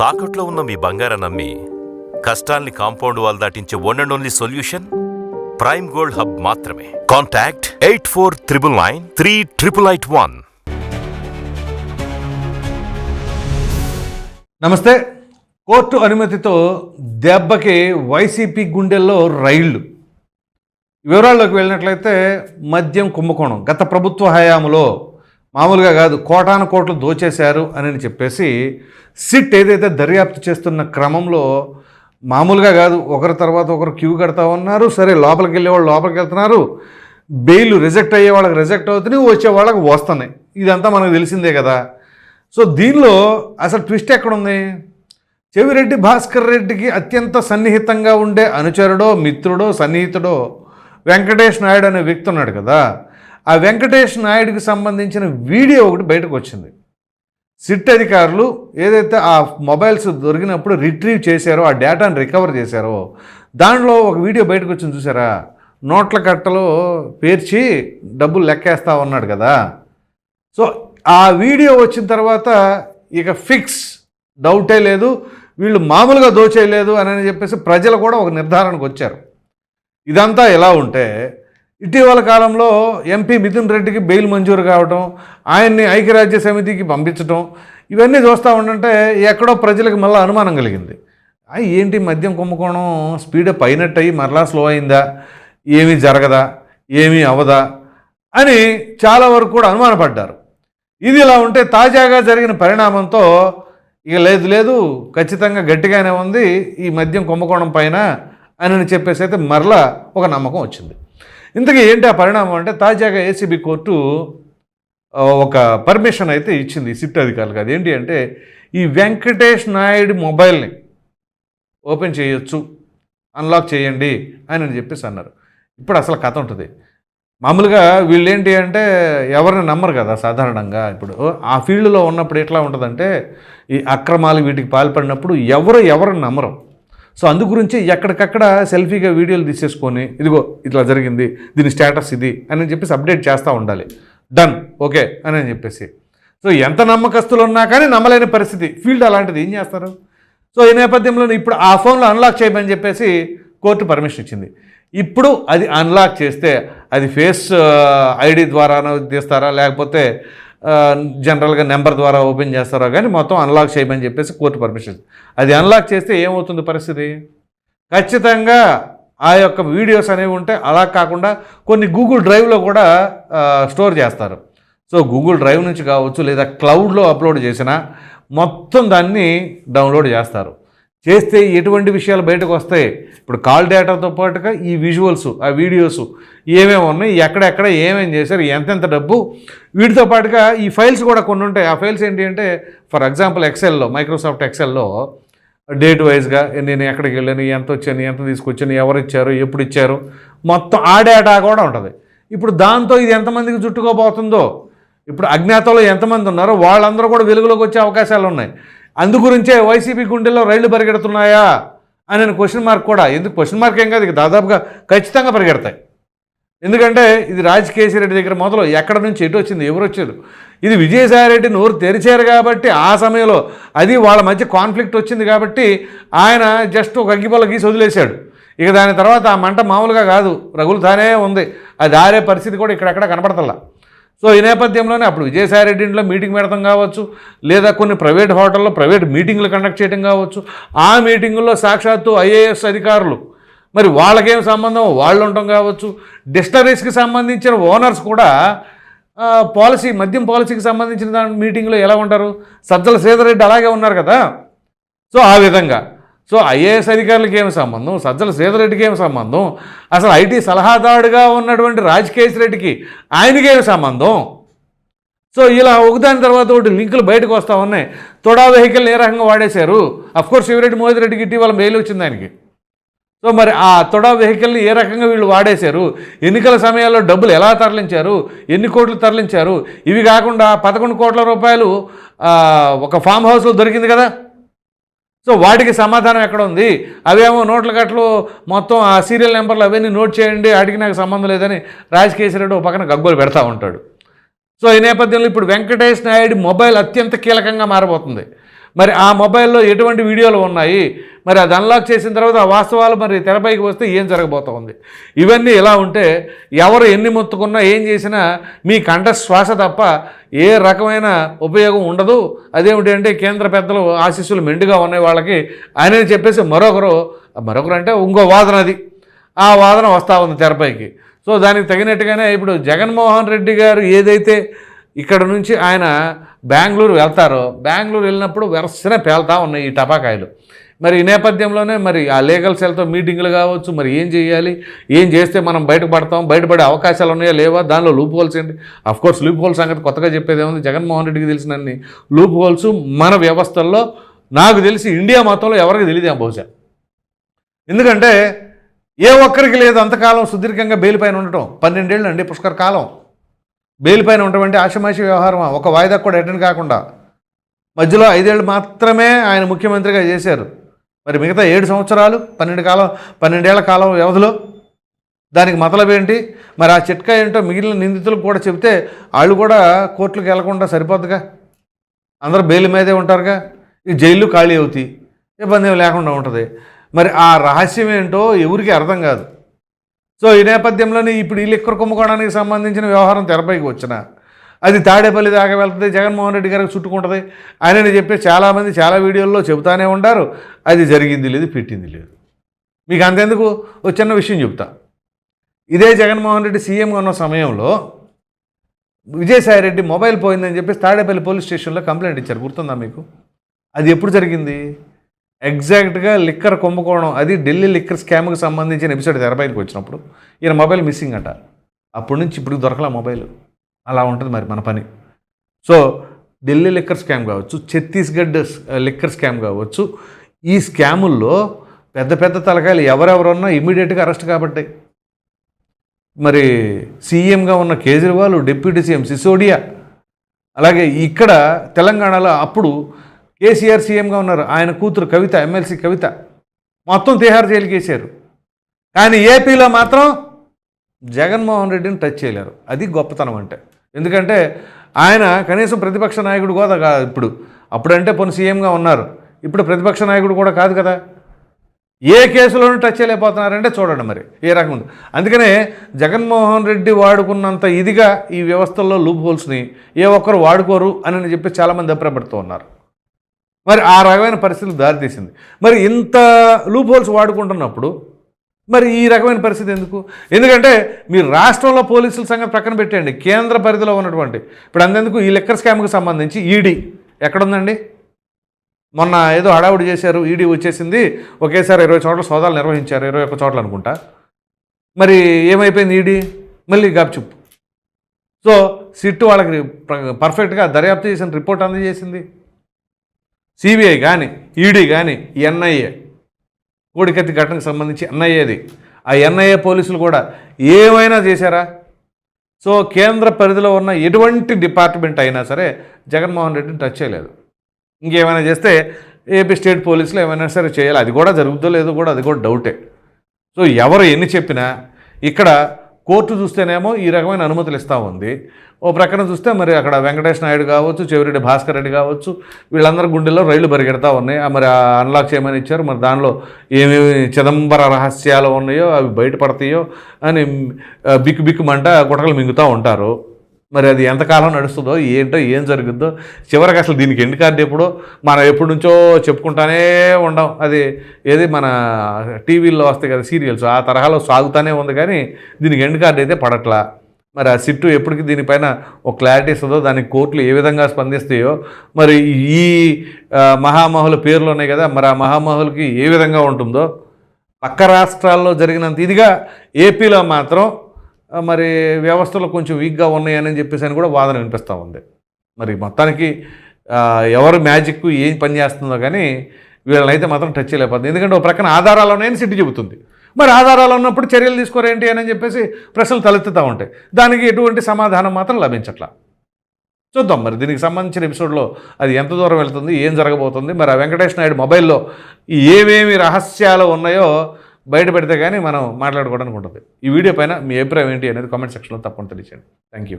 తాకట్లో ఉన్న మీ బంగారం నమ్మి కష్టాల్ని compound wall దాటించే one and only solution Prime Gold Hub మాత్రమే. Contact eight four triple nine three triple eight one నమస్తే. కోర్టు అనుమతితో దెబ్బకి వైసీపీ గుండెల్లో రైళ్ళు. వివరాల్లోకి వెళ్ళినట్లయితే మద్యం కుంభకోణం. గత ప్రభుత్వ హయాంలో మామూలుగా కాదు కోటాను కోట్లు దోచేశారు అని చెప్పేసి సిట్ ఏదైతే దర్యాప్తు చేస్తున్న క్రమంలో మామూలుగా కాదు ఒకరి తర్వాత ఒకరు క్యూ కడతా ఉన్నారు సరే లోపలికి వెళ్ళే వాళ్ళు లోపలికి వెళ్తున్నారు బెయిల్ రిజెక్ట్ అయ్యే వాళ్ళకి రిజెక్ట్ అవుతున్నాయి వచ్చే వాళ్ళకి వస్తున్నాయి. ఇదంతా మనకు తెలిసిందే కదా. సో దీనిలో అసలు ట్విస్ట్ ఎక్కడుంది? చెవిరెడ్డి భాస్కర్ రెడ్డికి అత్యంత సన్నిహితంగా ఉండే అనుచరుడో మిత్రుడో సన్నిహితుడో వెంకటేష్ నాయుడు అనే వ్యక్తి ఉన్నాడు కదా. ఆ వెంకటేష్ నాయుడికి సంబంధించిన వీడియో ఒకటి బయటకు వచ్చింది. సిట్ అధికారులు ఏదైతే ఆ మొబైల్స్ దొరికినప్పుడు రిట్రీవ్ చేశారో ఆ డేటాను రికవర్ చేశారో దానిలో ఒక వీడియో బయటకు వచ్చింది చూసారా? నోట్ల కట్టలో పేర్చి డబ్బులు లెక్కేస్తా ఉన్నాడు కదా. సో ఆ వీడియో వచ్చిన తర్వాత ఇక ఫిక్స్ డౌటే లేదు వీళ్ళు మామూలుగా దోచేయలేదు అని చెప్పేసి ప్రజలు కూడా ఒక నిర్ధారణకు వచ్చారు. ఇదంతా ఎలా ఉంటే ఇటీవల కాలంలో ఎంపీ మిథున్ రెడ్డికి బెయిల్ మంజూరు కావటం ఆయన్ని ఐక్యరాజ్య సమితికి పంపించడం ఇవన్నీ చూస్తూ ఉండంటే ఎక్కడో ప్రజలకు మళ్ళీ అనుమానం కలిగింది. ఏంటి మద్యం కుంభకోణం? స్పీడ్ అయినట్టు అయ్యి మరలా స్లో అయిందా? ఏమీ జరగదా? ఏమీ అవదా అని చాలా వరకు కూడా అనుమానపడ్డారు. ఇది ఇలా ఉంటే తాజాగా జరిగిన పరిణామంతో ఇక లేదు లేదు ఖచ్చితంగా గట్టిగానే ఉంది ఈ మద్యం కుంభకోణం పైన అని చెప్పేసి అయితే మరలా ఒక నమ్మకం వచ్చింది. ఇంతకీ ఏంటి ఆ పరిణామం? అంటే తాజాగా ఏసీబీ కోర్టు ఒక పర్మిషన్ అయితే ఇచ్చింది సిట్ అధికారులకు. అదేంటి అంటే ఈ వెంకటేష్ నాయుడు మొబైల్ని ఓపెన్ చేయొచ్చు అన్లాక్ చేయండి అని చెప్పేసి అన్నారు. ఇప్పుడు అసలు కథ ఉంటుంది. మామూలుగా వీళ్ళు ఏంటి అంటే ఎవరిని నమ్మరు కదా సాధారణంగా. ఇప్పుడు ఆ ఫీల్డ్లో ఉన్నప్పుడు ఎట్లా ఉంటుందంటే ఈ అక్రమాలు వీటికి పాల్పడినప్పుడు ఎవరు ఎవరిని నమ్మరు. సో అందు గురించి ఎక్కడికక్కడ సెల్ఫీగా వీడియోలు తీసేసుకొని ఇదిగో ఇట్లా జరిగింది దీని స్టేటస్ ఇది అని చెప్పేసి అప్డేట్ చేస్తూ ఉండాలి. డన్ ఓకే అని చెప్పేసి. సో ఎంత నమ్మకస్తులు ఉన్నా కానీ నమ్మలేని పరిస్థితి. ఫీల్డ్ అలాంటిది ఏం చేస్తారు? సో ఈ నేపథ్యంలో ఇప్పుడు ఆ ఫోన్లో అన్లాక్ చేయమని చెప్పేసి కోర్టు పర్మిషన్ ఇచ్చింది. ఇప్పుడు అది అన్లాక్ చేస్తే అది ఫేస్ ఐడి uh, ద్వారానో తీస్తారా? లేకపోతే జనరల్గా నెంబర్ ద్వారా ఓపెన్ చేస్తారో కానీ మొత్తం అన్లాక్ చేయమని చెప్పేసి కోర్టు పర్మిషన్ అది అన్లాక్ చేస్తే ఏమవుతుంది పరిస్థితి? ఖచ్చితంగా ఆ యొక్క వీడియోస్ అనేవి ఉంటే అలా కాకుండా కొన్ని గూగుల్ డ్రైవ్లో కూడా స్టోర్ చేస్తారు. సో గూగుల్ డ్రైవ్ నుంచి కావచ్చు లేదా క్లౌడ్లో అప్లోడ్ చేసినా మొత్తం దాన్ని డౌన్లోడ్ చేస్తారు. చేస్తే ఎటువంటి విషయాలు బయటకు వస్తాయి? ఇప్పుడు కాల్ డేటాతో పాటుగా ఈ విజువల్స్ ఆ వీడియోస్ ఏమేమి ఉన్నాయి? ఎక్కడెక్కడ ఏమేమి చేశారు? ఎంతెంత డబ్బు? వీటితో పాటుగా ఈ ఫైల్స్ కూడా కొన్ని ఉంటాయి. ఆ ఫైల్స్ ఏంటి అంటే ఫర్ ఎగ్జాంపుల్ ఎక్సెల్లో మైక్రోసాఫ్ట్ ఎక్సెల్లో డేట్ వైజ్గా నేను ఎక్కడికి వెళ్ళాను? ఎంత వచ్చాను? ఎంత తీసుకొచ్చాను? ఎవరు ఇచ్చారు? ఎప్పుడు ఇచ్చారు? మొత్తం ఆ డేటా కూడా ఉంటుంది. ఇప్పుడు దాంతో ఇది ఎంతమందికి చుట్టుకోబోతుందో? ఇప్పుడు అజ్ఞాతంలో ఎంతమంది ఉన్నారో వాళ్ళందరూ కూడా వెలుగులోకి వచ్చే అవకాశాలు ఉన్నాయి. అందుగురించే వైసీపీ గుండెల్లో రైళ్ళు పరిగెడుతున్నాయా అని క్వశ్చన్ మార్క్ కూడా. ఎందుకు క్వశ్చన్ మార్క్ ఏం కాదు ఇక దాదాపుగా ఖచ్చితంగా పరిగెడతాయి. ఎందుకంటే ఇది రాజకేశీ రెడ్డి దగ్గర మొదలు ఎక్కడ నుంచి ఎటు వచ్చింది ఎవరు వచ్చారు? ఇది విజయసాయి రెడ్డి నోరు తెరిచారు కాబట్టి ఆ సమయంలో అది వాళ్ళ మధ్య కాన్ఫ్లిక్ట్ వచ్చింది కాబట్టి ఆయన జస్ట్ ఒక అగ్గిపొల గీసి వదిలేశాడు. ఇక దాని తర్వాత ఆ మంట మామూలుగా కాదు రగులు తానే ఉంది. అది ఆరే పరిస్థితి కూడా ఇక్కడెక్కడ కనపడతల్లా సో ఈ నేపథ్యంలోనే అప్పుడు విజయసాయిరెడ్డి ఇంట్లో మీటింగ్ పెడతాం కావచ్చు లేదా కొన్ని ప్రైవేట్ హోటల్లో ప్రైవేట్ మీటింగ్లు కండక్ట్ చేయడం కావచ్చు ఆ మీటింగుల్లో సాక్షాత్తు ఐఏఎస్ అధికారులు. మరి వాళ్ళకేం సంబంధం? వాళ్ళు ఉండటం కావచ్చు. డిస్టరీస్కి సంబంధించిన ఓనర్స్ కూడా పాలసీ మద్యం పాలసీకి సంబంధించిన దాని మీటింగ్లో ఎలా ఉంటారు? సజ్జల సేదరెడ్డి అలాగే ఉన్నారు కదా. సో ఆ విధంగా. సో ఐఏఎస్ అధికారులకి ఏమి సంబంధం? సజ్జల సేదరెడ్డికి ఏమి సంబంధం? అసలు ఐటీ సలహాదారుడిగా ఉన్నటువంటి రాజకేశ్ రెడ్డికి ఆయనకేమి సంబంధం? సో ఇలా ఒకదాని తర్వాత ఒకటి లింకులు బయటకు వస్తూ ఉన్నాయి. తొడా వెహికల్ని ఏ రకంగా వాడేశారు? అఫ్కోర్స్ శివరెడ్డి మోదీ రెడ్డికి ఇటీవల మెయిల్ వచ్చింది ఆయనకి. సో మరి ఆ తొడా వెహికల్ని ఏ రకంగా వీళ్ళు వాడేశారు? ఎన్నికల సమయాల్లో డబ్బులు ఎలా తరలించారు? ఎన్ని కోట్లు తరలించారు? ఇవి కాకుండా పదకొండు కోట్ల రూపాయలు ఒక ఫామ్ హౌస్లో దొరికింది కదా? సో వాటికి సమాధానం ఎక్కడ ఉంది? అవేమో నోట్ల గట్లు మొత్తం ఆ సీరియల్ నెంబర్లు అవన్నీ నోట్ చేయండి వాటికి నాకు సంబంధం లేదని రాజకేశ్వర రెడ్డి పక్కన గగ్గోలు పెడతా ఉంటాడు. సో ఈ నేపథ్యంలో ఇప్పుడు వెంకటేష్ నాయుడు మొబైల్ అత్యంత కీలకంగా మారబోతుంది. మరి ఆ మొబైల్లో ఎటువంటి వీడియోలు ఉన్నాయి? మరి అది అన్లాక్ చేసిన తర్వాత ఆ వాస్తవాలు మరి తెరపైకి వస్తే ఏం జరగబోతోంది ఇవన్నీ ఇలా ఉంటే ఎవరు ఎన్ని మొత్తుకున్నా ఏం చేసినా మీ కంఠ శ్వాస తప్ప ఏ రకమైన ఉపయోగం ఉండదు. అదేమిటి అంటే కేంద్ర పెద్దలు ఆశీస్సులు మెండుగా ఉన్నాయి వాళ్ళకి. ఆయన చెప్పేసి మరొకరు మరొకరు అంటే ఇంకో వాదన అది. ఆ వాదన వస్తూ ఉంది తెరపైకి సో దానికి తగినట్టుగానే ఇప్పుడు జగన్మోహన్ రెడ్డి గారు ఏదైతే ఇక్కడ నుంచి ఆయన బెంగళూరు వెళ్తారు. బెంగళూరు వెళ్ళినప్పుడు వెరసన పేలుతా ఉన్నాయి ఈ టపాకాయలు. మరి ఈ నేపథ్యంలోనే మరి ఆ లీగల్ సెల్తో మీటింగ్లు కావచ్చు మరి ఏం చేయాలి ఏం చేస్తే మనం బయటపడతాం బయటపడే అవకాశాలు ఉన్నాయా లేవా దానిలో లూప్ హోల్స్ ఏంటి? అఫ్ కోర్స్ లూప్ హోల్స్ సంగతి కొత్తగా చెప్పేది ఏముంది? జగన్మోహన్ రెడ్డికి తెలిసినన్ని లూప్ హోల్స్ మన వ్యవస్థల్లో నాకు తెలిసి ఇండియా మొత్తంలో ఎవరికి తెలియదు బహుశా. ఎందుకంటే ఏ ఒక్కరికి లేదు అంతకాలం సుదీర్ఘంగా బెయిల్ పైన ఉండటం. పన్నెండేళ్ళు అండి పుష్కర కాలం. బెయిల్ పైన ఉండటం ఆషమాషి వ్యవహారం ఒక వాయిదా కూడా అటెండ్ కాకుండా. మధ్యలో ఐదేళ్ళు మాత్రమే ఆయన ముఖ్యమంత్రిగా చేశారు. మరి మిగతా ఏడు సంవత్సరాలు పన్నెండు కాలం పన్నెండేళ్ళ కాలం వ్యవధిలో దానికి మతలబ్ ఏంటి? మరి ఆ చిట్కా ఏంటో మిగిలిన నిందితులకు కూడా చెబితే వాళ్ళు కూడా కోర్టులకు వెళ్ళకుండా సరిపోద్దుగా? అందరూ బెయిల్ మీదే ఉంటారుగా? ఈ జైలు ఖాళీ అవుతాయి. ఇబ్బంది లేకుండా ఉంటుంది. మరి ఆ రహస్యం ఏంటో ఎవరికి అర్థం కాదు. సో ఈ నేపథ్యంలోనే ఇప్పుడు ఈ లిక్కర్ కుంభకోణానికి సంబంధించిన వ్యవహారం తెరపైకి వచ్చిన. అది తాడేపల్లి దాకా వెళ్తుంది జగన్మోహన్ రెడ్డి గారికి చుట్టుకుంటుంది ఆయనని చెప్పి చాలామంది చాలా వీడియోల్లో చెబుతానే ఉంటారు అది జరిగింది లేదు పెట్టింది లేదు. మీకు అంతెందుకు? ఒక చిన్న విషయం చెప్తా. ఇదే జగన్మోహన్ రెడ్డి సీఎంగా ఉన్న సమయంలో విజయసాయి రెడ్డి మొబైల్ పోయిందని చెప్పి తాడేపల్లి పోలీస్ స్టేషన్లో కంప్లైంట్ ఇచ్చారు. గుర్తుందా మీకు? అది ఎప్పుడు జరిగింది? ఎగ్జాక్ట్గా లిక్కర్ కుంభకోణం అది ఢిల్లీ లిక్కర్ స్కామ్కి సంబంధించిన ఎపిసోడ్ తెరపైకి వచ్చినప్పుడు ఈయన మొబైల్ మిస్సింగ్ అంట. అప్పటి నుంచి ఇప్పుడు దొరకలే మొబైల్. అలా ఉంటుంది మరి మన పని. సో ఢిల్లీ లిక్కర్ స్కామ్ కావచ్చు ఛత్తీస్గఢ్ లిక్కర్ స్కామ్ కావచ్చు ఈ స్కాముల్లో పెద్ద పెద్ద తలకాయలు ఎవరెవరున్నా ఇమీడియట్గా అరెస్ట్ కాబట్టి. మరి సీఎంగా ఉన్న కేజ్రీవాల్ డిప్యూటీ సీఎం సిసోడియా. అలాగే ఇక్కడ తెలంగాణలో అప్పుడు కేసీఆర్ సీఎంగా ఉన్నారు. ఆయన కూతురు కవిత ఎమ్మెల్సీ కవిత. మొత్తం తిహార్ జైలుకి వేసారు. కానీ ఏపీలో మాత్రం జగన్మోహన్ రెడ్డిని టచ్ చేయలేరు. అది గొప్పతనం అంటే. ఎందుకంటే ఆయన కనీసం ప్రతిపక్ష నాయకుడు కూడా కాదు ఇప్పుడు అప్పుడంటే పొని సీఎంగా ఉన్నారు. ఇప్పుడు ప్రతిపక్ష నాయకుడు కూడా కాదు కదా. ఏ కేసులోనూ టచ్ చేయలేకపోతున్నారంటే చూడండి మరి. ఏ రకం అందుకనే జగన్మోహన్ రెడ్డి వాడుకున్నంత ఇదిగా ఈ వ్యవస్థల్లో లూప్ హోల్స్ని ఏ ఒక్కరు వాడుకోరు అని చెప్పి చాలామంది అభిప్రాయపడుతూ ఉన్నారు. మరి ఆ రకమైన పరిస్థితులు దారితీసింది. మరి ఇంత లూప్ హోల్స్ వాడుకుంటున్నప్పుడు మరి ఈ రకమైన పరిస్థితి ఎందుకు? ఎందుకంటే మీరు రాష్ట్రంలో పోలీసుల సంగతి ప్రక్కన పెట్టండి కేంద్ర పరిధిలో ఉన్నటువంటి. ఇప్పుడు అంతెందుకు ఈ లెక్కర్ స్కామ్కి సంబంధించి ఈడీ ఎక్కడుందండి? మొన్న ఏదో హడావుడి చేశారు ఈడీ వచ్చేసింది ఒకేసారి ఇరవై చోట్ల సోదాలు నిర్వహించారు ఇరవై ఒక్క చోట్ల అనుకుంటా. మరి ఏమైపోయింది ఈడీ మళ్ళీ గాప్చుప్ సో సిట్ వాళ్ళకి పర్ఫెక్ట్గా దర్యాప్తు చేసిన రిపోర్ట్ అందజేసింది. సిబిఐ కానీ ఈడీ కానీ ఎన్ఐఏ కోడికత్తి ఘటనకు సంబంధించి ఎన్ఐఏది ఆ ఎన్ఐఏ పోలీసులు కూడా ఏమైనా చేశారా? సో కేంద్ర పరిధిలో ఉన్న ఎటువంటి డిపార్ట్మెంట్ అయినా సరే జగన్మోహన్ రెడ్డిని టచ్ చేయలేదు. ఇంకేమైనా చేస్తే ఏపీ స్టేట్ పోలీసులు ఏమైనా సరే చేయాలి. అది కూడా జరుగుతుందో లేదో కూడా అది కూడా డౌటే. సో ఎవరు ఎన్ని చెప్పినా ఇక్కడ కోర్టు చూస్తేనేమో ఈ రకమైన అనుమతులు ఇస్తూ ఉంది. ఓ ప్రక్కన చూస్తే మరి అక్కడ వెంకటేష్ నాయుడు కావచ్చు చెవిరెడ్డి భాస్కర్ రెడ్డి కావచ్చు వీళ్ళందరి గుండెల్లో రైళ్ళు పరిగెడతా ఉన్నాయి. ఆ మరి అన్లాక్ చేయమని ఇచ్చారు. మరి దానిలో ఏమేమి చిదంబర రహస్యాలు ఉన్నాయో అవి బయటపడతాయో అని బిక్కు బిక్కుమంట గుటకలు మింగుతూ ఉంటారు. మరి అది ఎంతకాలం నడుస్తుందో ఏంటో ఏం జరుగుద్దో చివరికి అసలు దీనికి ఎండ్ కార్డు ఎప్పుడో? మనం ఎప్పటి నుంచో చెప్పుకుంటానే ఉండం. అది ఏది మన టీవీల్లో వస్తాయి కదా సీరియల్స్ ఆ తరహాలో సాగుతూనే ఉంది కానీ దీనికి ఎండ్ కార్డు అయితే పడట్లా. మరి ఆ సిట్టు ఎప్పటికి దీనిపైన ఒక క్లారిటీ ఇస్తుందో దానికి కోర్టులు ఏ విధంగా స్పందిస్తాయో మరి ఈ మహామహుల పేర్లు ఉన్నాయి కదా మరి ఆ మహామహులకి ఏ విధంగా ఉంటుందో పక్క రాష్ట్రాల్లో జరిగినంత ఇదిగా ఏపీలో మాత్రం మరి వ్యవస్థలు కొంచెం వీక్గా ఉన్నాయని చెప్పేసి అని కూడా వాదన వినిపిస్తూ ఉంది. మరి మొత్తానికి ఎవరు మ్యాజిక్ ఏం పని చేస్తుందో కానీ వీళ్ళనైతే మాత్రం టచ్ చేయలేకపోతుంది. ఎందుకంటే ఒక ప్రక్కన ఆధారాలు ఉన్నాయని సిట్టి చెబుతుంది. మరి ఆధారాలు ఉన్నప్పుడు చర్యలు తీసుకోరేంటి అని చెప్పేసి ప్రశ్నలు తలెత్తుతూ ఉంటాయి. దానికి ఎటువంటి సమాధానం మాత్రం లభించట్లా. చూద్దాం మరి దీనికి సంబంధించిన ఎపిసోడ్లో అది ఎంత దూరం వెళ్తుంది ఏం జరగబోతుంది. మరి ఆ వెంకటేష్ నాయుడు మొబైల్లో ఏమేమి రహస్యాలు ఉన్నాయో బయట పెడితే కానీ మనం మాట్లాడుకోవడానికి ఉంటుంది. ఈ వీడియో పైన మీ అభిప్రాయం ఏంటి అనేది కామెంట్ సెక్షన్లో తప్పకుండా తెలియచేయండి. Thank you